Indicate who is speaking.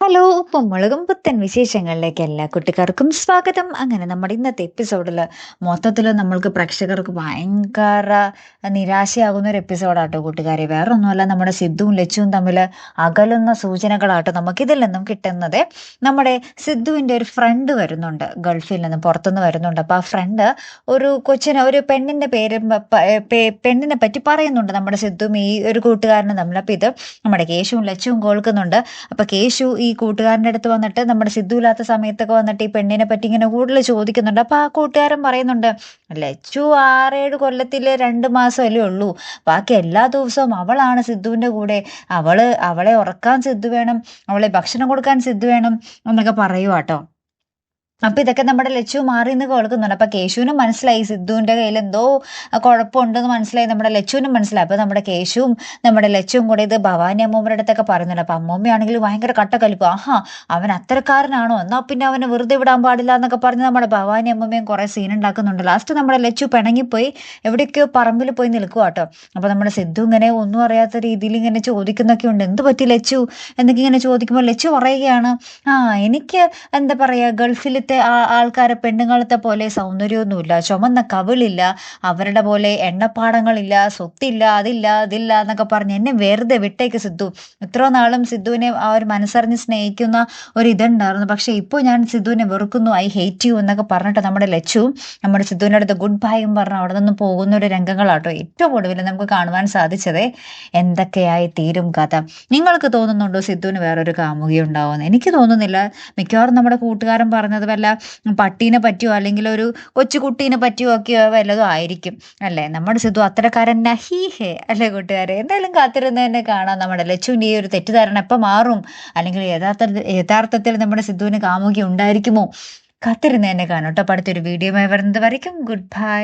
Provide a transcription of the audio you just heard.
Speaker 1: Hello ഉപ്പും മുളകും പുത്തൻ വിശേഷങ്ങളിലേക്ക് എല്ലാ കുട്ടിക്കാർക്കും സ്വാഗതം. അങ്ങനെ നമ്മുടെ ഇന്നത്തെ എപ്പിസോഡിൽ മൊത്തത്തിൽ നമ്മൾക്ക് പ്രേക്ഷകർക്ക് ഭയങ്കര നിരാശയാകുന്ന ഒരു എപ്പിസോഡാട്ടോ കൂട്ടുകാരെ. വേറൊന്നുമല്ല നമ്മുടെ സിദ്ധുവും ലച്ചുവും തമ്മിൽ അകലുന്ന സൂചനകളാട്ടോ നമുക്കിതിൽ നിന്നും കിട്ടുന്നത്. നമ്മുടെ സിദ്ധുവിന്റെ ഒരു ഫ്രണ്ട് വരുന്നുണ്ട് ഗൾഫിൽ നിന്ന് പുറത്തുനിന്ന് വരുന്നുണ്ട്. അപ്പോൾ ആ ഫ്രണ്ട് ഒരു കൊച്ചിനെ ഒരു പെണ്ണിന്റെ പേര് പെണ്ണിനെ പറ്റി പറയുന്നുണ്ട് നമ്മുടെ സിദ്ധുവും ഈ ഒരു കൂട്ടുകാരനും തമ്മിൽ. അപ്പോൾ ഇത് നമ്മുടെ കേശുവും ലച്ചുവും കേൾക്കുന്നുണ്ട്. അപ്പോൾ കേശു കൂട്ടുകാരന്റെ അടുത്ത് വന്നിട്ട് നമ്മുടെ സിദ്ധു ഇല്ലാത്ത സമയത്തൊക്കെ വന്നിട്ട് ഈ പെണ്ണിനെ പറ്റി ഇങ്ങനെ കൂടുതൽ ചോദിക്കുന്നുണ്ട്. അപ്പോൾ ആ കൂട്ടുകാരൻ പറയുന്നുണ്ട് ലച്ചു ആറേഴ് കൊല്ലത്തിൽ രണ്ട് മാസമല്ലേ ഉള്ളൂ. ബാക്കി എല്ലാ ദിവസവും അവളാണ് സിദ്ധുവിന്റെ കൂടെ. അവൾ അവളെ ഉറക്കാൻ സിദ്ധു വേണം. അവളെ ഭക്ഷണം കൊടുക്കാൻ സിദ്ധു വേണം എന്നൊക്കെ പറയുവാട്ടോ അപ്പൊ ഇതൊക്കെ നമ്മുടെ ലച്ചു മാറി നിന്ന് കേൾക്കുന്നുണ്ട്. അപ്പൊ കേശുവിനും മനസ്സിലായി സിദ്ധുവിന്റെ കയ്യിൽ എന്തോ കുഴപ്പമുണ്ടെന്ന് മനസ്സിലായി നമ്മുടെ ലച്ചുവിനും മനസ്സിലായി. അപ്പൊ നമ്മുടെ കേശുവും നമ്മുടെ ലച്ചുവും കൂടെ ഇത് ഭവാനി അമ്മൂമ്മയുടെ അടുത്തൊക്കെ പറയുന്നുണ്ട്. അപ്പൊ അമ്മൂമ്മയാണെങ്കിൽ ഭയങ്കര കട്ടക്കലിപ്പ്. ആഹാ അവൻ അത്തരക്കാരനാണോ? എന്നാ പിന്നെ അവനെ വെറുതെ വിടാൻ പാടില്ല എന്നൊക്കെ പറഞ്ഞ് നമ്മുടെ ഭവാനി അമ്മൂമ്മയും കുറെ സീൻ ഉണ്ടാക്കുന്നുണ്ട്. ലാസ്റ്റ് നമ്മുടെ ലച്ചു പിണങ്ങിപ്പോയി എവിടേക്കോ പറമ്പിൽ പോയി നിൽക്കുക കേട്ടോ. അപ്പൊ നമ്മുടെ സിദ്ധു ഇങ്ങനെ ഒന്നും അറിയാത്ത രീതിയിൽ ഇങ്ങനെ ചോദിക്കുന്നൊക്കെ ഉണ്ട്. എന്ത് പറ്റി ലച്ചു? എന്നൊക്കെ ഇങ്ങനെ ചോദിക്കുമ്പോൾ ലച്ചു പറയുകയാണ് ആ എനിക്ക് എന്താ പറയാ ആ ആൾക്കാരെ പെണ്ണുങ്ങളത്തെ പോലെ സൗന്ദര്യമൊന്നുമില്ല. ചുമന്ന കവിളില്ല അവരുടെ പോലെ എണ്ണപ്പാടങ്ങളില്ല സ്വത്തില്ല അതില്ല അതില്ല എന്നൊക്കെ പറഞ്ഞ് എന്നെ വെറുതെ വിട്ടേക്ക് സിദ്ധു. ഇത്ര നാളും സിദ്ധുവിനെ ആ ഒരു മനസ്സറിഞ്ഞ് സ്നേഹിക്കുന്ന ഒരു ഇതുണ്ടായിരുന്നു. പക്ഷെ ഇപ്പോൾ ഞാൻ സിദ്ധുവിനെ വെറുക്കുന്നു ഐ ഹേറ്റ് യു എന്നൊക്കെ പറഞ്ഞിട്ട് നമ്മുടെ ലച്ചുവും നമ്മുടെ സിദ്ധുവിന്റെ അടുത്ത് ഗുഡ് ബൈയും പറഞ്ഞ് അവിടെ നിന്ന് പോകുന്ന ഒരു രംഗങ്ങളാട്ടോ ഏറ്റവും ഒടുവിൽ നമുക്ക് കാണുവാൻ സാധിച്ചത് എന്തൊക്കെയായി തീരും കഥ. നിങ്ങൾക്ക് തോന്നുന്നുണ്ടോ സിദ്ധുവിന് വേറൊരു കാമുകി ഉണ്ടാവുമെന്ന്? എനിക്ക് തോന്നുന്നില്ല. മിക്കവാറും നമ്മുടെ കൂട്ടുകാരൻ പറഞ്ഞത് വല്ല പട്ടീനെ പറ്റിയോ അല്ലെങ്കിൽ ഒരു കൊച്ചു കുട്ടീനെ പറ്റിയോ ഒക്കെ വല്ലതും ആയിരിക്കും അല്ലേ? നമ്മുടെ സിദ്ധു അത്തരക്കാരൻ നഹി ഹേ അല്ലേ കൂട്ടുകാരെ? എന്തായാലും കാത്തിരുന്ന് തന്നെ കാണാം നമ്മുടെ ലച്ചുവിന്റെ ഈ ഒരു തെറ്റിദ്ധാരണ എപ്പോൾ മാറും? അല്ലെങ്കിൽ യഥാർത്ഥ യഥാർത്ഥത്തിൽ നമ്മുടെ സിദ്ധുവിന് കാമുകി ഉണ്ടായിരിക്കുമോ? കാത്തിരുന്ന് തന്നെ കാണാം കേട്ടോ. അടുത്തൊരു വീഡിയോ വരുന്നത് വരയ്ക്കും ഗുഡ് ബൈ.